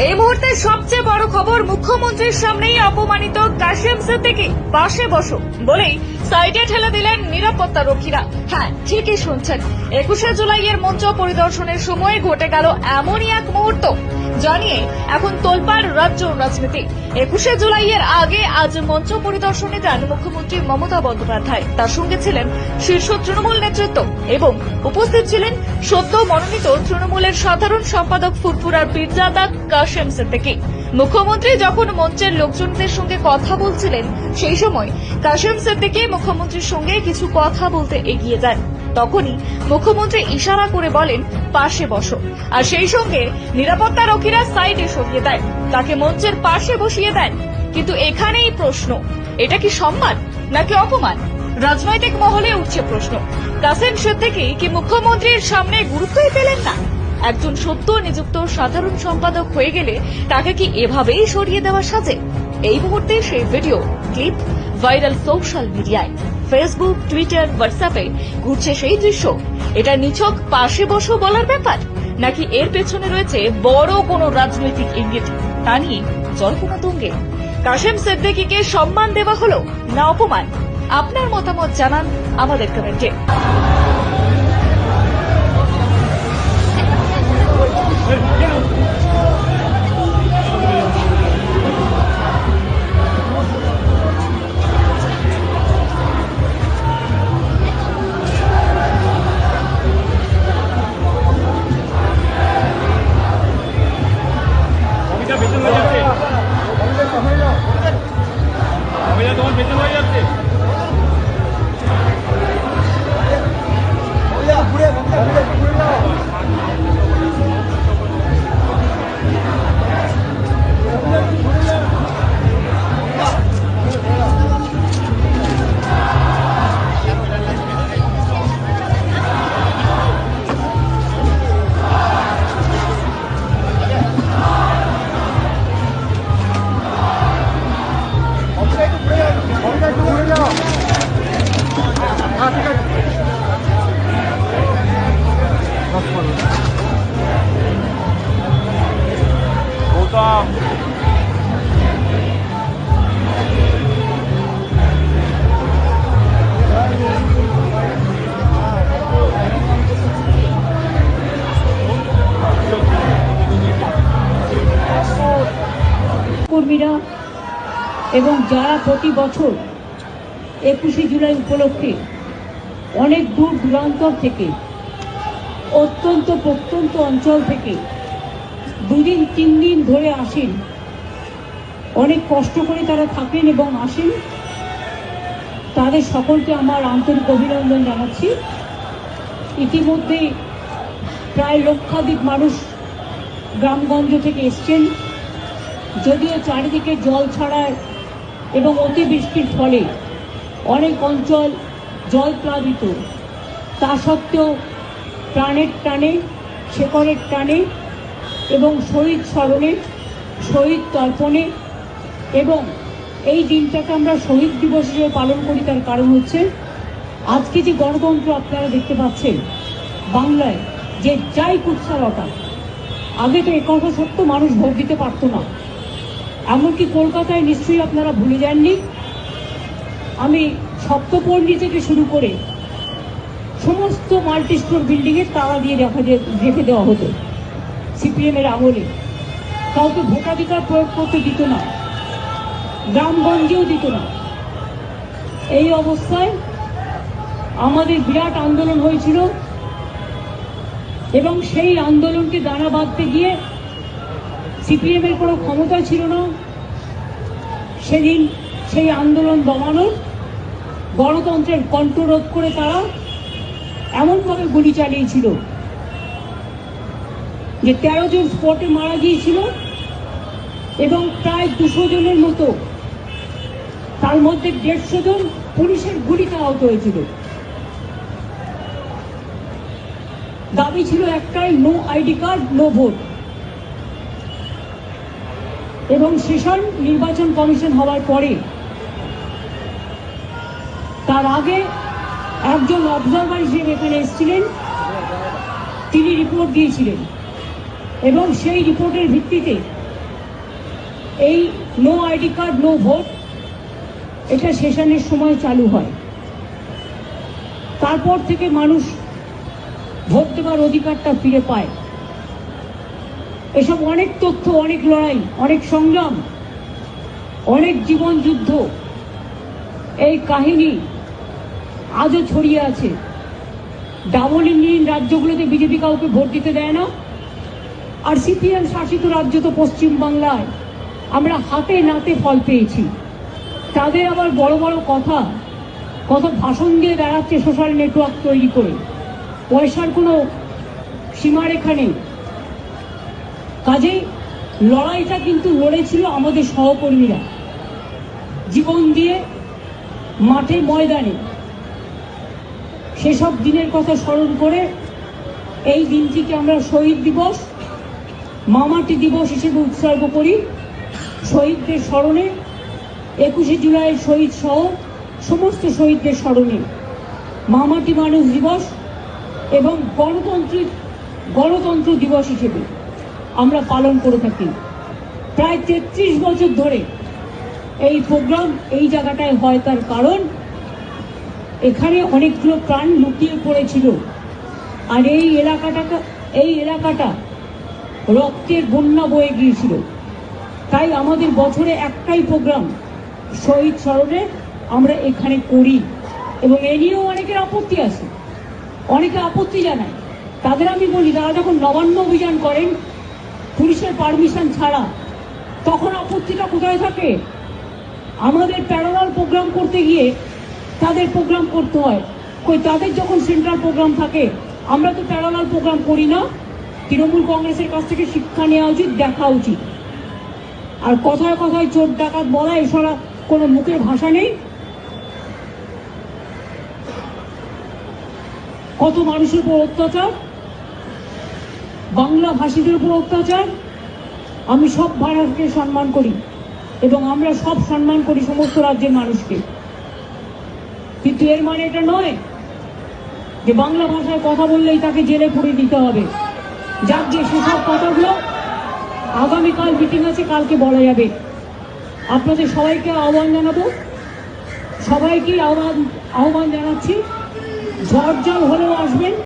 এই মুহূর্তে সবচেয়ে বড় খবর মুখ্যমন্ত্রীর সামনেই অপমানিত কাশেম সিদ্দিকি। পাশে বসো। বলেই সাইডে ঠেলে দিলেন নিরাপত্তা রক্ষীরা। হ্যাঁ ঠিকই শুনছেন। একুশে জুলাই এর মঞ্চ পরিদর্শনের সময় ঘটে গেল এমনই এক মুহূর্ত। জানিয়ে এখন তোলপাড় রাজ্য রাজনীতি। একুশে জুলাইয়ের আগে আজ মঞ্চ পরিদর্শনে যান মুখ্যমন্ত্রী মমতা বন্দ্যোপাধ্যায়। তার সঙ্গে ছিলেন শীর্ষ তৃণমূল নেতৃত্ব এবং উপস্থিত ছিলেন সদ্য মনোনীত তৃণমূলের সাধারণ সম্পাদক ফুরফুরার পীরজাদা কাশেম সিদ্দিকী। মুখ্যমন্ত্রী যখন মঞ্চের লোকজনদের সঙ্গে কথা বলছিলেন, সেই সময় কাশেম সিদ্দিকী মুখ্যমন্ত্রীর সঙ্গে কিছু কথা বলতে এগিয়ে যান। তখনই মুখ্যমন্ত্রী ইশারা করে বলেন, পাশে বসো। আর সেই সঙ্গে নিরাপত্তা রক্ষীরা সাইডে সরিয়ে দেয় তাকে মঞ্চের পাশে বসিয়ে দেন। কিন্তু এখানেই প্রশ্ন, এটা কি সম্মান নাকি অপমান? রাজনৈতিক মহলে উঠছে প্রশ্ন কাসেম সিদ্দিকী কি মুখ্যমন্ত্রীর সামনে গুরুত্বই পেলেন না? একজন সদ্য নিযুক্ত সাধারণ সম্পাদক হয়ে গেলে তাকে কি এভাবেই সরিয়ে দেওয়া সাজে? এই মুহূর্তে সেই ভিডিও, ক্লিপ ভাইরাল সোশ্যাল মিডিয়ায়। ফেসবুক, টুইটার, হোয়াটসঅ্যাপে ঘুরছে সেই দৃশ্য। এটা নিছক পাশে বসো বলার ব্যাপার? নাকি এর পেছনে রয়েছে বড় কোনো রাজনৈতিক ইঙ্গিত? তা নিয়ে জল্পনা তুঙ্গে। কাশেম সিদ্দিকীকে সম্মান দেওয়া হলো না অপমান? আপনার মতামত জানান আমাদের কমেন্টে। কর্মীরা এবং যারা প্রতি বছর একুশে জুলাই উপলক্ষে অনেক দূর দূরান্তর থেকে, অত্যন্ত প্রত্যন্ত অঞ্চল থেকে দুদিন তিন দিন ধরে আসেন। অনেক কষ্ট করে তারা থাকেন এবং আসেন। তাদের সকলকে আমার আন্তরিক অভিনন্দন জানাচ্ছি। ইতিমধ্যে প্রায় লক্ষাধিক মানুষ গ্রামগঞ্জ থেকে এসছেন। যদিও চারিদিকে জল ছাড়ায় এবং অতিবৃষ্টির ফলে অনেক অঞ্চল জল প্লাবিত, তা সত্ত্বেও প্রাণের টানে, শেকড়ের টানে এবং শহীদ স্মরণে, শহীদ তর্পণে এবং এই দিনটাকে আমরা শহীদ দিবস হিসেবে পালন করি তার কারণ হচ্ছে আজকে যে গণতন্ত্র আপনারা দেখতে পাচ্ছেন, বাংলায় যে যাই কুৎসারতা আগে তো একথা সত্য মানুষ ভোট দিতে পারতো না। এমনকি কলকাতায় নিশ্চয়ই আপনারা ভুলে যাননি। আমি সপ্তপল্লী থেকে শুরু করে সমস্ত মাল্টি স্টোর বিল্ডিংয়ের তালা দিয়ে দেখা যে- রেখে দেওয়া হতো। সিপিএমের আমলে কাউকে ভোটাধিকার প্রয়োগ করতে দিত না। গ্রামগঞ্জেও দিত না। এই অবস্থায় আমাদের বিরাট আন্দোলন হয়েছিল এবং সেই আন্দোলনকে দানা বাঁধতে গিয়ে সিপিএম এর কোনো ক্ষমতা ছিল না। সেদিন সেই আন্দোলন দমানোর গণতন্ত্রের কণ্ঠরোধ করে তারা এমনভাবে গুলি চালিয়েছিল যে তেরো জন স্পটে মারা গিয়েছিল এবং প্রায় দুশো জনের মতো, তার মধ্যে দেড়শো জন পুলিশের গুলিতে আহত হয়েছিল। দাবি ছিল একটাই no ID card no vote এবং সেশন নির্বাচন কমিশন হওয়ার পরে তার আগে একজন অবজারভার হিসেবে এখানে এসেছিলেন। তিনি রিপোর্ট দিয়েছিলেন। এবং সেই রিপোর্টের ভিত্তিতে এই no ID card no vote এটা সেশনের সময় চালু হয়। তারপর থেকে মানুষ ভোট দেওয়ার অধিকারটা ফিরে পায়। এসব অনেক তথ্য, অনেক লড়াই, অনেক সংগ্রাম, অনেক জীবন যুদ্ধ। এই কাহিনী আজও ছড়িয়ে আছে। ডাবল ইঞ্জিন রাজ্যগুলোতে বিজেপি কাউকে ভোট দিতে দেয় না। আর সিপিএম শাসিত রাজ্য তো পশ্চিমবাংলায় আমরা হাতে নাতে ফল পেয়েছি। তাদের আবার বড় বড় কথা, কত ভাষণ দিয়ে বেড়াচ্ছে সোশ্যাল নেটওয়ার্ক তৈরি করে। পয়সার কোনো সীমারেখা নেই। কাজেই লড়াইটা কিন্তু লড়েছিল আমাদের সহকর্মীরা। জীবন দিয়ে মাঠে ময়দানে। সেসব দিনের কথা স্মরণ করে এই দিনটিকে আমরা শহীদ দিবস, মামাটি দিবস হিসেবে উৎসর্গ করি। শহীদদের স্মরণে একুশে জুলাই শহীদ সহ সমস্ত শহীদদের স্মরণে মামাটি মানুষ দিবস এবং গণতন্ত্রের গণতন্ত্র দিবস হিসেবে। আমরা পালন করে থাকি। প্রায় তেত্রিশ বছর ধরে এই প্রোগ্রাম এই জায়গাটায় হয় তার কারণ, এখানে অনেকগুলো প্রাণ লুকিয়ে পড়েছিল। আর এই এলাকাটাকে, এই এলাকাটা রক্তের বন্যা বয়ে গিয়েছিল। তাই আমাদের বছরে একটাই প্রোগ্রাম, শহীদ স্মরণে আমরা এখানে করি। এবং এ নিয়েও অনেকের আপত্তি আছে। অনেকে আপত্তি জানায়। তাদের আমি বলি, তারা যখন নবান্ন অভিযান করেন পুলিশের পারমিশন ছাড়া তখন আপত্তিটা কোথায় থাকে? আমাদের প্যারালাল প্রোগ্রাম করতে গিয়ে তাদের প্রোগ্রাম করতে হয়। কই, তাদের যখন সেন্ট্রাল প্রোগ্রাম থাকে, আমরা তো প্যারালাল প্রোগ্রাম করি না। তৃণমূল কংগ্রেসের কাছ থেকে শিক্ষা নেওয়া উচিত, দেখা উচিত। আর কথায় কথায় চোর ডাকাত বলা এছাড়া কোনো মুখের ভাষা নেই। কত মানুষের উপর অত্যাচার? বাংলা ভাষীদের উপর অত্যাচার? আমি সব ভাষাকে সম্মান করি এবং আমরা সব সম্মান করি সমস্ত রাজ্যের মানুষকে। কিন্তু এর মানে এটা নয় যে বাংলা ভাষায় কথা বললেই তাকে জেলে পুরে দিতে হবে। যাক যে সেসব কথাগুলো আগামীকাল মিটিং আছে, কালকে বলা যাবে। আপনাদের সবাইকে আহ্বান জানাব। সবাইকে আহ্বান আহ্বান জানাচ্ছি। ঝড় জল হলেও আসবেন।